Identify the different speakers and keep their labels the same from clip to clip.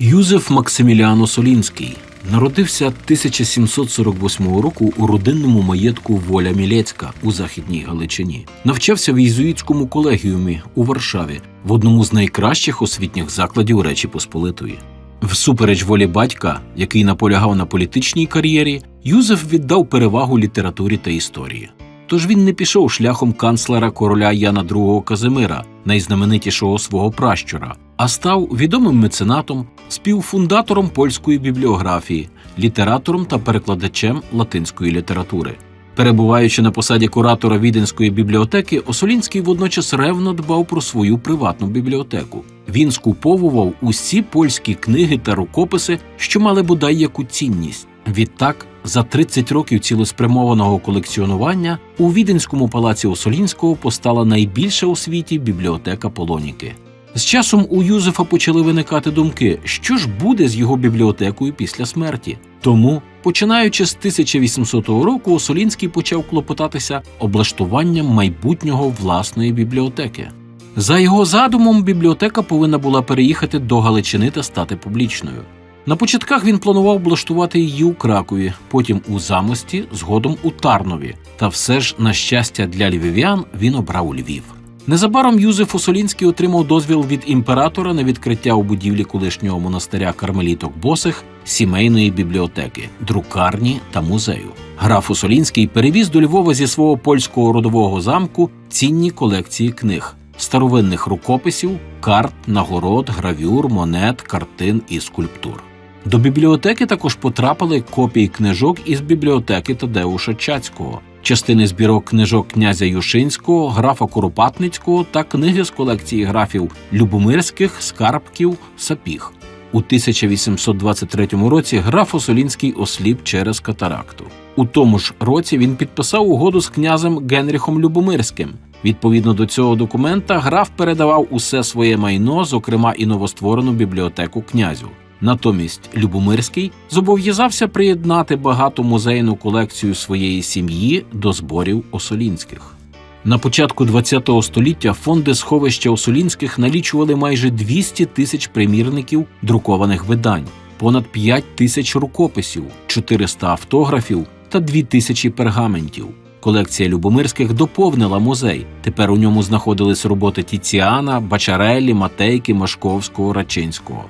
Speaker 1: Юзеф Максиміліано Солінський народився 1748 року у родинному маєтку Воля Мілецька у Західній Галичині. Навчався в єзуїтському колегіумі у Варшаві в одному з найкращих освітніх закладів Речі Посполитої. Всупереч волі батька, який наполягав на політичній кар'єрі, Юзеф віддав перевагу літературі та історії. Тож він не пішов шляхом канцлера короля Яна II Казимира, найзнаменитішого свого пращура, а став відомим меценатом, співфундатором польської бібліографії, літератором та перекладачем латинської літератури. Перебуваючи на посаді куратора Віденської бібліотеки, Осолінський водночас ревно дбав про свою приватну бібліотеку. Він скуповував усі польські книги та рукописи, що мали бодай яку цінність. Відтак, за 30 років цілеспрямованого колекціонування у Віденському палаці Осолінського постала найбільша у світі бібліотека Полоніки. З часом у Юзефа почали виникати думки, що ж буде з його бібліотекою після смерті. Тому, починаючи з 1800 року, Осолінський почав клопотатися облаштуванням майбутнього власної бібліотеки. За його задумом, бібліотека повинна була переїхати до Галичини та стати публічною. На початках він планував облаштувати її у Кракові, потім у Замості, згодом у Тарнові. Та все ж, на щастя для львів'ян, він обрав Львів. Незабаром Юзеф Осолінський отримав дозвіл від імператора на відкриття у будівлі колишнього монастиря кармеліток Босих сімейної бібліотеки, друкарні та музею. Граф Осолінський перевіз до Львова зі свого польського родового замку цінні колекції книг, старовинних рукописів, карт, нагород, гравюр, монет, картин і скульптур. До бібліотеки також потрапили копії книжок із бібліотеки Тадеуша Чацького, частини збірок книжок князя Юшинського, графа Куропатницького та книги з колекції графів Любомирських, Скарбків, Сапіг. У 1823 році граф Осолінський осліп через катаракту. У тому ж році він підписав угоду з князем Генріхом Любомирським. Відповідно до цього документа, граф передавав усе своє майно, зокрема і новостворену бібліотеку князю. Натомість Любомирський зобов'язався приєднати багату музейну колекцію своєї сім'ї до зборів Осолінських. На початку ХХ століття фонди сховища Осолінських налічували майже 200 тисяч примірників друкованих видань, понад 5 тисяч рукописів, 400 автографів та 2 тисячі пергаментів. Колекція Любомирських доповнила музей. Тепер у ньому знаходились роботи Тіціана, Бачарелі, Матейки, Машковського, Рачинського.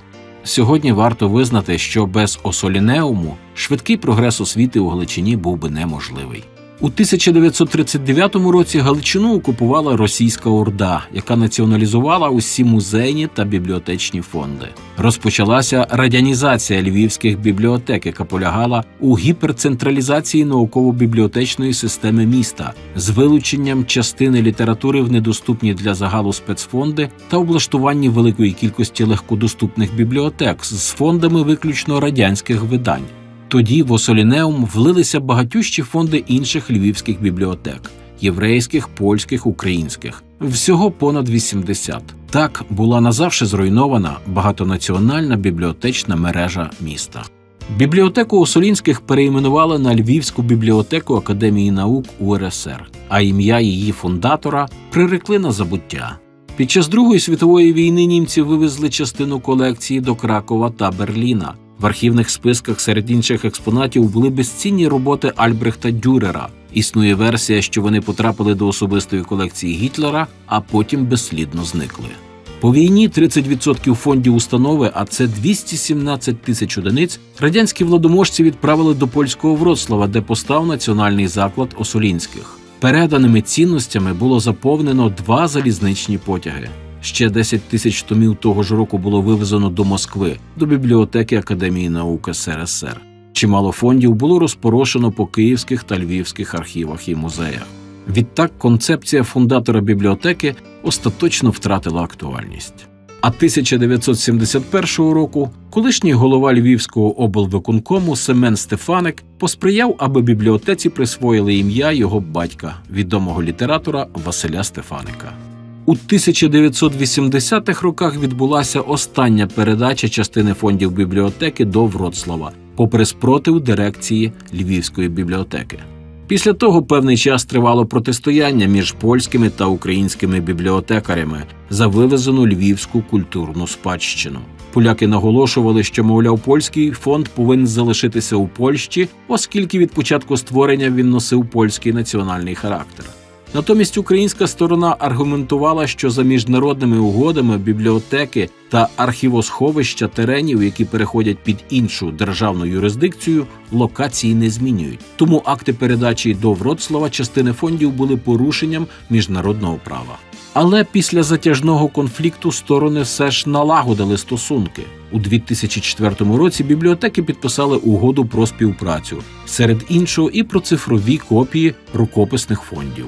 Speaker 1: Сьогодні варто визнати, що без Осолінеуму швидкий прогрес освіти у Галичині був би неможливий. У 1939 році Галичину окупувала російська орда, яка націоналізувала усі музейні та бібліотечні фонди. Розпочалася радянізація львівських бібліотек, яка полягала у гіперцентралізації науково-бібліотечної системи міста з вилученням частини літератури в недоступні для загалу спецфонди та облаштуванні великої кількості легкодоступних бібліотек з фондами виключно радянських видань. Тоді в Осолінеум влилися багатющі фонди інших львівських бібліотек єврейських, польських, українських всього понад 80. Так була назавше зруйнована багатонаціональна бібліотечна мережа міста. Бібліотеку Осолінських перейменували на Львівську бібліотеку Академії наук УРСР, а ім'я її фундатора прирекли на забуття. Під час Другої світової війни німці вивезли частину колекції до Кракова та Берліна. В архівних списках серед інших експонатів були безцінні роботи Альбрехта Дюрера. Існує версія, що вони потрапили до особистої колекції Гітлера, а потім безслідно зникли. По війні 30% фондів установи, а це 217 тисяч одиниць, радянські владоможці відправили до польського Вроцлава, де постав національний заклад Осолінських. Переданими цінностями було заповнено два залізничні потяги. Ще 10 тисяч томів того ж року було вивезено до Москви, до бібліотеки Академії наук СРСР. Чимало фондів було розпорошено по київських та львівських архівах і музеях. Відтак концепція фундатора бібліотеки остаточно втратила актуальність. А 1971 року колишній голова Львівського облвиконкому Семен Стефаник посприяв, аби бібліотеці присвоїли ім'я його батька, відомого літератора Василя Стефаника. У 1980-х роках відбулася остання передача частини фондів бібліотеки до Вроцлава, попри спротив дирекції Львівської бібліотеки. Після того певний час тривало протистояння між польськими та українськими бібліотекарями за вивезену львівську культурну спадщину. Поляки наголошували, що, мовляв, польський фонд повинен залишитися у Польщі, оскільки від початку створення він носив польський національний характер. Натомість українська сторона аргументувала, що за міжнародними угодами бібліотеки та архівосховища теренів, які переходять під іншу державну юрисдикцію, локації не змінюють. Тому акти передачі до Вроцлава частини фондів були порушенням міжнародного права. Але після затяжного конфлікту сторони все ж налагодили стосунки. У 2004 році бібліотеки підписали угоду про співпрацю, серед іншого і про цифрові копії рукописних фондів.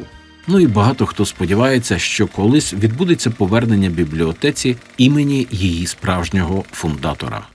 Speaker 1: Ну і багато хто сподівається, що колись відбудеться повернення бібліотеці імені її справжнього фундатора.